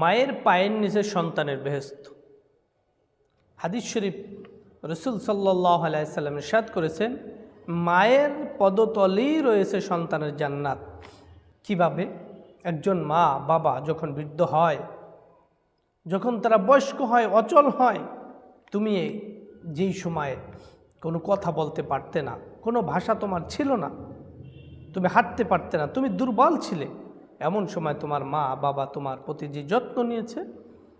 মায়ের পায়ের নিচে সন্তানের বেহেস্ত হাদিস শরীফ রসুল সাল্লাহ আলাইসাল্লাম ইরশাদ করেছেন, মায়ের পদতলেই রয়েছে সন্তানের জান্নাত। কীভাবে? একজন মা, বাবা যখন বৃদ্ধ হয়, যখন তারা বয়স্ক হয়, অচল হয়, তুমি যেই সময়ে কোনো কথা বলতে পারতে না, কোনো ভাষা তোমার ছিল না, তুমি হাঁটতে পারতে না, তুমি দুর্বল ছিলে এমন সময় তোমার মা, বাবা তোমার প্রতি যে যত্ন নিয়েছে,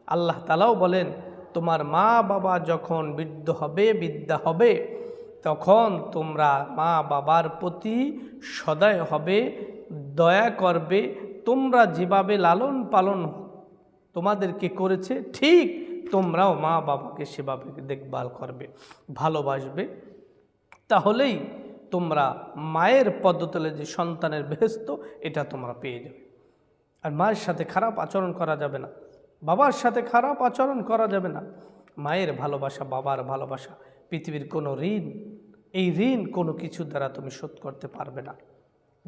আল্লাহ তালাও বলেন, তোমার মা, বাবা যখন বৃদ্ধ হবে বিদ্যা হবে, তখন তোমরা মা, বাবার প্রতি সদয় হবে, দয়া করবে, তোমরা যেভাবে লালন পালন তোমাদেরকে করেছে, ঠিক তোমরাও মা, বাবাকে সেভাবে দেখভাল করবে, ভালোবাসবে। তাহলেই তোমরা মায়ের পদ্ধতলে যে সন্তানের বেহেস্ত এটা তোমরা পেয়ে যাবে। আর মায়ের সাথে খারাপ আচরণ করা যাবে না। বাবার সাথে খারাপ আচরণ করা যাবে না। মায়ের ভালোবাসা, বাবার ভালোবাসা, পৃথিবীর কোনো ঋণ, এই ঋণ কোনো কিছু দ্বারা তুমি শোধ করতে পারবে না।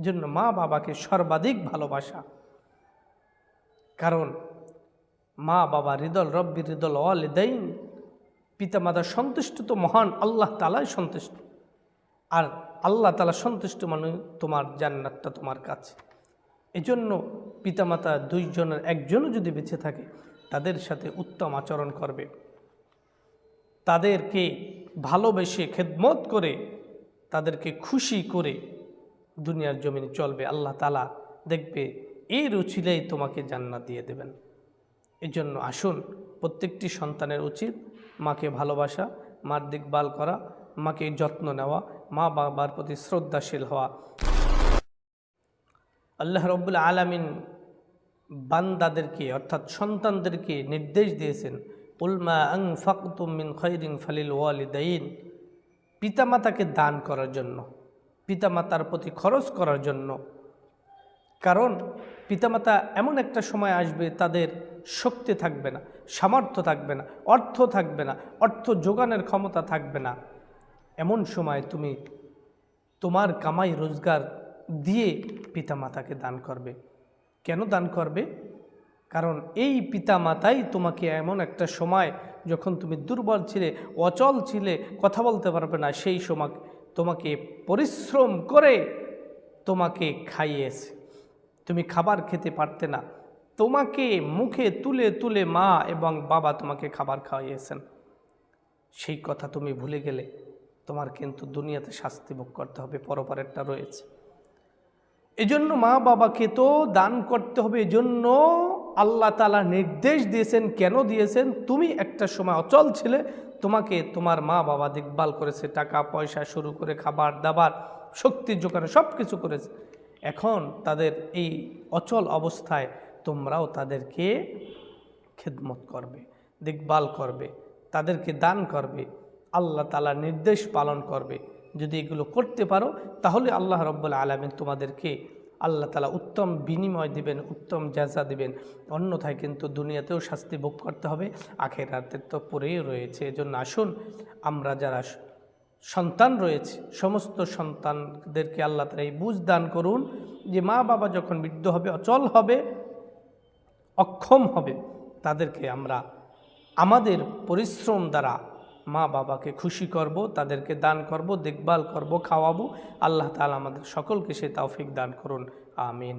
জন্য মা বাবাকে সর্বাধিক ভালোবাসা। কারণ মা বাবা হৃদল রব্বি হৃদল অলেদাইন পিতামাতা সন্তুষ্ট তো মহান আল্লাহ তালাই সন্তুষ্ট। আর আল্লাহ তালা সন্তুষ্ট মানে তোমার জান্নাতটা তোমার কাছে। এজন্য পিতামাতা দুইজনের একজনও যদি বেঁচে থাকে, তাদের সাথে উত্তম আচরণ করবে। তাদেরকে ভালোবেসে খেদমত করে, তাদেরকে খুশি করে দুনিয়ার জমিনে চলবে। আল্লাহ তালা দেখবে, এই রুচিলেই তোমাকে জান্নাত দিয়ে দেবেন। এজন্য আসুন, প্রত্যেকটি সন্তানের উচিত মাকে ভালোবাসা, মার দিকবাল করা, মাকে যত্ন নেওয়া মা বাবার প্রতি শ্রদ্ধাশীল হওয়া। আল্লাহ রব্বুল আলামিন বান্দাদেরকে অর্থাৎ সন্তানদেরকে নির্দেশ দিয়েছেন উলমা আং ফাকতুম মিন খৈরিং ফালিল ওয়ালিদাইন পিতামাতাকে দান করার জন্য, পিতামাতার প্রতি খরচ করার জন্য। কারণ পিতামাতা এমন একটা সময় আসবে, তাদের শক্তি থাকবে না, সামর্থ্য থাকবে না, অর্থ থাকবে না, অর্থ যোগানের ক্ষমতা থাকবে না। এমন সময় তুমি তোমার কামাই রোজগার দিয়ে পিতামাতাকে দান করবে। কেন দান করবে? কারণ এই পিতামাতাই তোমাকে এমন একটা সময় যখন তুমি দুর্বল ছিলে, অচল ছিলে, কথা বলতে পারবে না, সেই সময় তোমাকে পরিশ্রম করে তোমাকে খাইয়েছে। তুমি খাবার খেতে পারতে না। তোমাকে মুখে তুলে তুলে মা এবং বাবা তোমাকে খাবার খাওয়াইয়েছেন সেই কথা তুমি ভুলে গেলে তোমার কিন্তু দুনিয়াতে শাস্তি ভোগ করতে হবে, পরপরেরটা রয়েছে। এজন্য মা বাবাকে তো দান করতে হবে, এজন্য আল্লাহ তালা নির্দেশ দিয়েছেন, কেন দিয়েছেন? তুমি একটা সময় অচল ছিলে, তোমাকে তোমার মা বাবা দেখভাল করেছে, টাকা পয়সা শুরু করে খাবার দাবার শক্তির জোগানে সব কিছু করেছে। এখন তাদের এই অচল অবস্থায় তোমরাও তাদেরকে খেদমত করবে, দেখভাল করবে, তাদেরকে দান করবে, আল্লাহ তালা নির্দেশ পালন করবে। যদি এগুলো করতে পারো, তাহলে আল্লাহ রব্বুল আলমিন তোমাদেরকে আল্লাহ তালা উত্তম বিনিময় দিবেন, উত্তম জাজা দিবেন। অন্যথায় কিন্তু দুনিয়াতেও শাস্তি ভোগ করতে হবে আখেরাতের তো পরেই রয়েছে। এজন্য আসুন, আমরা যারা সন্তান রয়েছে, সমস্ত সন্তানদেরকে আল্লাহ তালা এই বুঝ দান করুন যে মা বাবা যখন বৃদ্ধ হবে, অচল হবে, অক্ষম হবে, তাদেরকে আমরা আমাদের পরিশ্রম দ্বারা মা বাবাকে খুশি করব, তাদেরকে দান করব, দেখভাল করব, খাওয়াবো। আল্লাহ তালা আমাদের সকলকে সে তাওফিক দান করুন। আমিন।